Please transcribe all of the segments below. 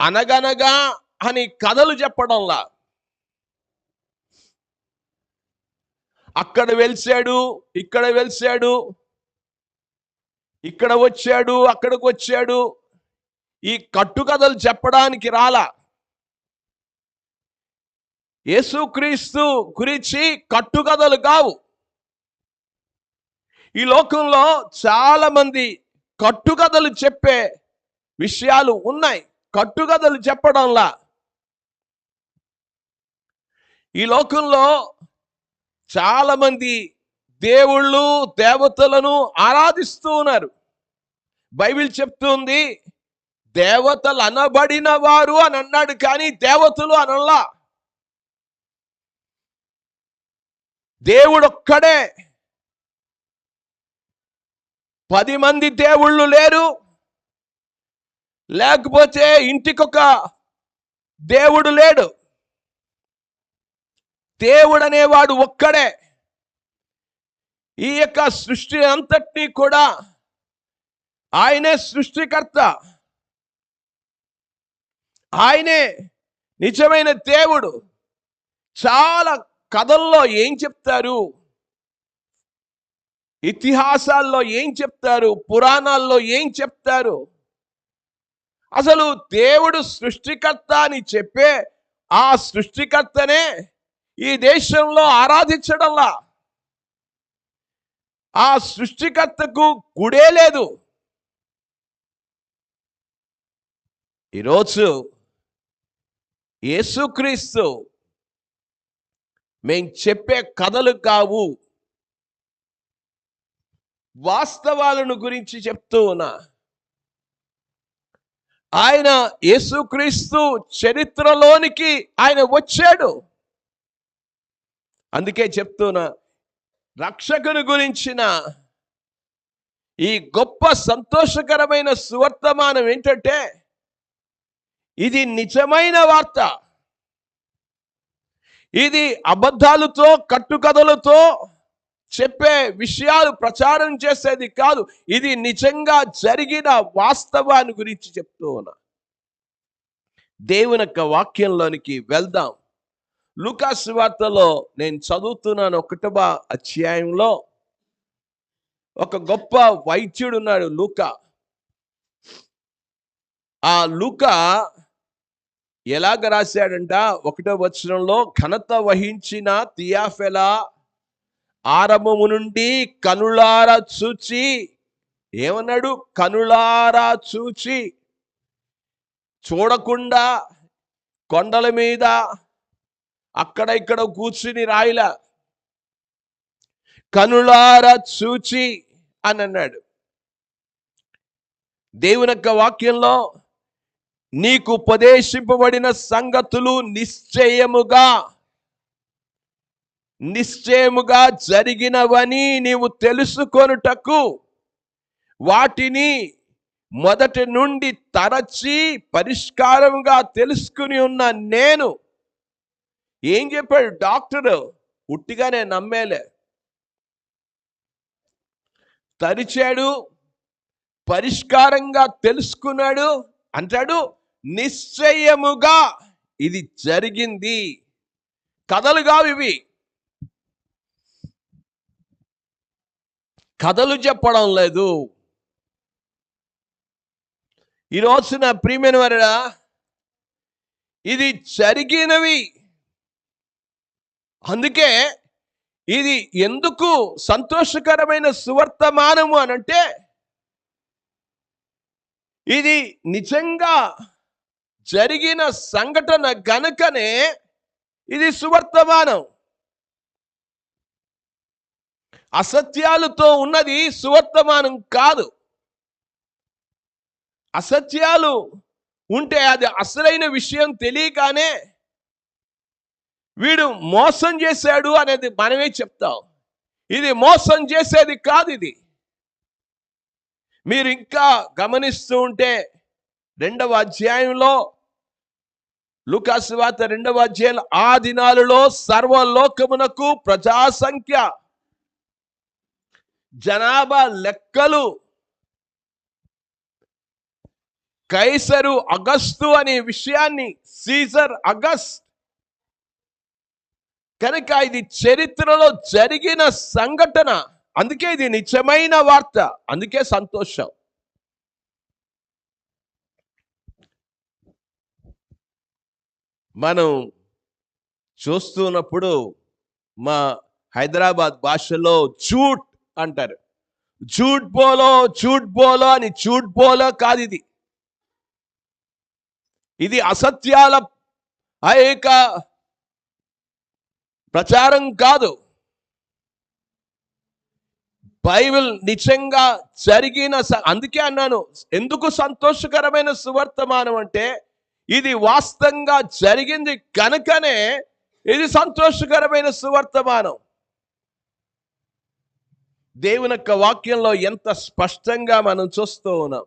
అనగనగా అని కథలు చెప్పడంలా. అక్కడ వెలిసాడు ఇక్కడ వెలిసాడు ఇక్కడ వచ్చాడు అక్కడికి వచ్చాడు. ఈ కట్టుకథలు చెప్పడానికి రాలా. యేసుక్రీస్తు గురించి కట్టుకథలు కావు. ఈ లోకంలో చాలా మంది కట్టుకథలు చెప్పే విషయాలు ఉన్నాయి. కట్టుకథలు చెప్పడంలా. ఈ లోకంలో చాలామంది దేవుళ్ళు దేవతలను ఆరాధిస్తూ ఉన్నారు. బైబిల్ చెప్తుంది దేవతలు అనబడిన వారు అని అన్నాడు కానీ దేవతలు అనల్లా దేవుడొక్కడే పది మంది దేవుళ్ళు లేరు. లేకపోతే ఇంటికొక దేవుడు లేడు. దేవుడు అనేవాడు ఒక్కడే. ఈ యొక్క సృష్టి అంతటినీ కూడా ఆయనే సృష్టికర్త. ఆయనే నిజమైన దేవుడు. చాలా కథల్లో ఏం చెప్తారు? ఇతిహాసాల్లో ఏం చెప్తారు? పురాణాల్లో ఏం చెప్తారు? అసలు దేవుడు సృష్టికర్త అని చెప్పే ఆ సృష్టికర్తనే ఈ దేశంలో ఆరాధించడంలా. ఆ సృష్టికర్తకు గుడే లేదు. ఈరోజు యేసుక్రీస్తు మేం చెప్పే కథలు కావు. వాస్తవాలను గురించి చెప్తూ ఉన్నా. ఆయన యేసుక్రీస్తు చరిత్రలోనికి ఆయన వచ్చాడు. అందుకే చెప్తున్నా రక్షకుని గురించిన ఈ గొప్ప సంతోషకరమైన సువర్తమానం ఏంటంటే ఇది నిజమైన వార్త. ఇది అబద్ధాలతో కట్టుకథలతో చెప్పే విషయాలు ప్రచారం చేసేది కాదు. ఇది నిజంగా జరిగిన వాస్తవాన్ని గురించి చెప్తూ ఉన్నా. దేవుని యొక్క వాక్యంలోనికి వెళ్దాం. లూకాసు వార్తలో నేను చదువుతున్నాను ఒకటవ అధ్యాయంలో. ఒక గొప్ప వైద్యుడు ఉన్నాడు లూక. ఆ లూక ఎలాగ రాశాడంట? ఒకటో వచనంలో ఘనత వహించిన తియాఫెలా ఆరంభము నుండి కనులారా చూచి ఏమన్నాడు? కనులారా చూచి. చూడకుండా కొండల మీద అక్కడ ఇక్కడ కూర్చుని రాయిలా. కనులారా చూచి అని అన్నాడు. దేవుని యొక్క వాక్యంలో నీకు ఉపదేశింపబడిన సంగతులు నిశ్చయముగా నిశ్చయముగా జరిగినవని నీవు తెలుసుకొనుటకు వాటిని మొదటి నుండి తరచి పరిష్కారంగా తెలుసుకుని ఉన్న నేను ఏం చెప్పాడు డాక్టరు? ఉట్టిగానే నమ్మేలే. తరిచాడు పరిష్కారంగా తెలుసుకున్నాడు అంటాడు నిశ్చయముగా ఇది జరిగింది. కథలు కావు ఇవి. కథలు చెప్పడం లేదు. ఈ నా ప్రియమైన వారా ఇది జరిగినవి. అందుకే ఇది ఎందుకు సంతోషకరమైన సువర్తమానము అనంటే ఇది నిజంగా జరిగిన సంఘటన గనుకనే ఇది సువర్తమానం. అసత్యాలతో ఉన్నది సువర్తమానం కాదు. అసత్యాలు ఉంటే అది అసలైన విషయం తెలియగానే వీడు మోసం చేశాడు అనేది మనమే చెప్తాం. ఇది మోసం చేసేది కాదు ఇది. మీరు ఇంకా గమనిస్తూ ఉంటే రెండవ అధ్యాయంలో లుకాసు వార్త రెండవ అధ్యాయంలో ఆ దినాలలో సర్వలోకమునకు ప్రజాసంఖ్య జనాభా లెక్కలు. కైసరు అగస్తు అనే విషయాన్ని సీజర్ అగస్ట్ కనుక ఇది చరిత్రలో జరిగిన సంఘటన. అందుకే ఇది నిజమైన వార్త. అందుకే సంతోషం. మనం చూస్తున్నప్పుడు మా హైదరాబాద్ భాషలో జూట్ అంటారు. జూట్ బోలో జూట్ బోలో అని జూట్ బోలో కాదు ఇది. ఇది అసత్యాల ఆ యొక్క ప్రచారం కాదు. బైబిల్ నిజంగా జరిగిన స- అందుకే అన్నాను ఎందుకు సంతోషకరమైన సువర్తమానం అంటే ఇది వాస్తవంగా జరిగింది కనుకనే ఇది సంతోషకరమైన సువర్తమానం. దేవుని యొక్క వాక్యంలో ఎంత స్పష్టంగా మనం చూస్తూ ఉన్నాం.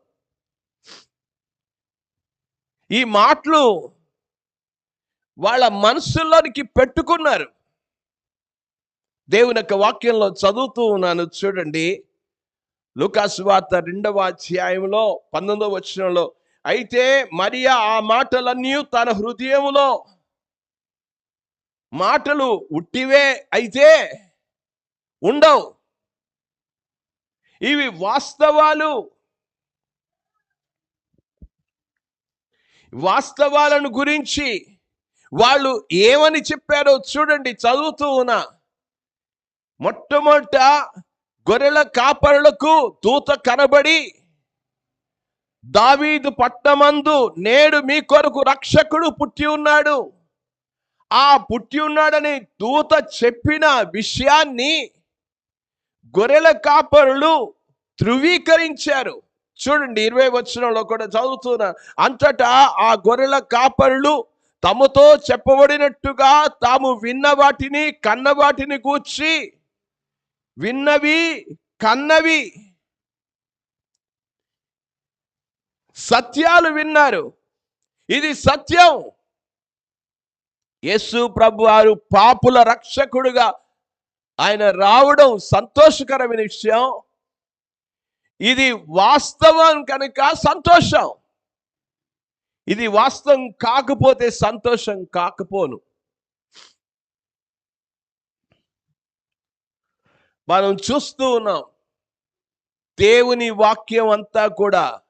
ఈ మాటలు వాళ్ళ మనసుల్లోనికి పెట్టుకున్నారు. దేవుని యొక్క వాక్యంలో చదువుతూ ఉన్నాను చూడండి. లూకాసు వార్త రెండవ అధ్యాయంలో పంతొమ్మిదవ వచనంలో అయితే మరియా ఆ మాటలన్నీ తన హృదయంలో మాటలు ఉట్టివే అయితే ఉండవు. ఇవి వాస్తవాలు. వాస్తవాలను గురించి వాళ్ళు ఏమని చెప్పారో చూడండి చదువుతూ ఉన్నా. మొట్టమొదట గొర్రెల కాపరులకు దూత కనబడి దావీదు పట్టమందు నేడు మీ కొరకు రక్షకుడు పుట్టి ఉన్నాడు. ఆ పుట్టి ఉన్నాడని దూత చెప్పిన విషయాన్ని గొర్రెల కాపరులు ధృవీకరించారు. చూడండి ఇరవై వచనంలో కూడా చదువుతున్నా అంతటా ఆ గొర్రెల కాపరులు తమతో చెప్పబడినట్టుగా తాము విన్న వాటిని కన్న వాటిని కూర్చి విన్నవి కన్నవి సత్యాలు విన్నారు. ఇది సత్యం. యేసు ప్రభు వారు పాపుల రక్షకుడుగా ఆయన రావడం సంతోషకరమైన విషయం. ఇది వాస్తవం కనుక సంతోషం. ఇది వాస్తవం కాకపోతే సంతోషం కాకపోను. మనం చూస్తూ ఉన్నాం. దేవుని వాక్యం అంతా కూడా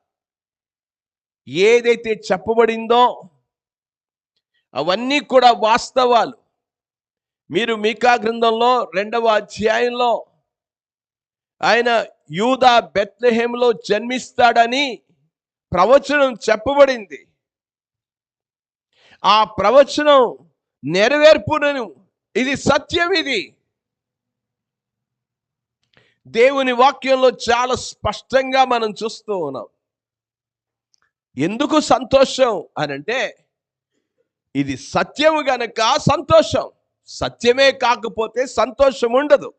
ఏదైతే చెప్పబడిందో అవన్నీ కూడా వాస్తవాలు. మీరు మీకా గ్రంథంలో రెండవ అధ్యాయంలో ఆయన యూదా బెత్లహేమ్లో జన్మిస్తాడని ప్రవచనం చెప్పబడింది. ఆ ప్రవచనం నెరవేర్పునను. ఇది సత్యం ఇది. దేవుని వాక్యంలో చాలా స్పష్టంగా మనం చూస్తూ ఉన్నాం. ఎందుకు సంతోషం అని అంటే ఇది సత్యము గనక సంతోషం. సత్యమే కాకపోతే సంతోషం ఉండదు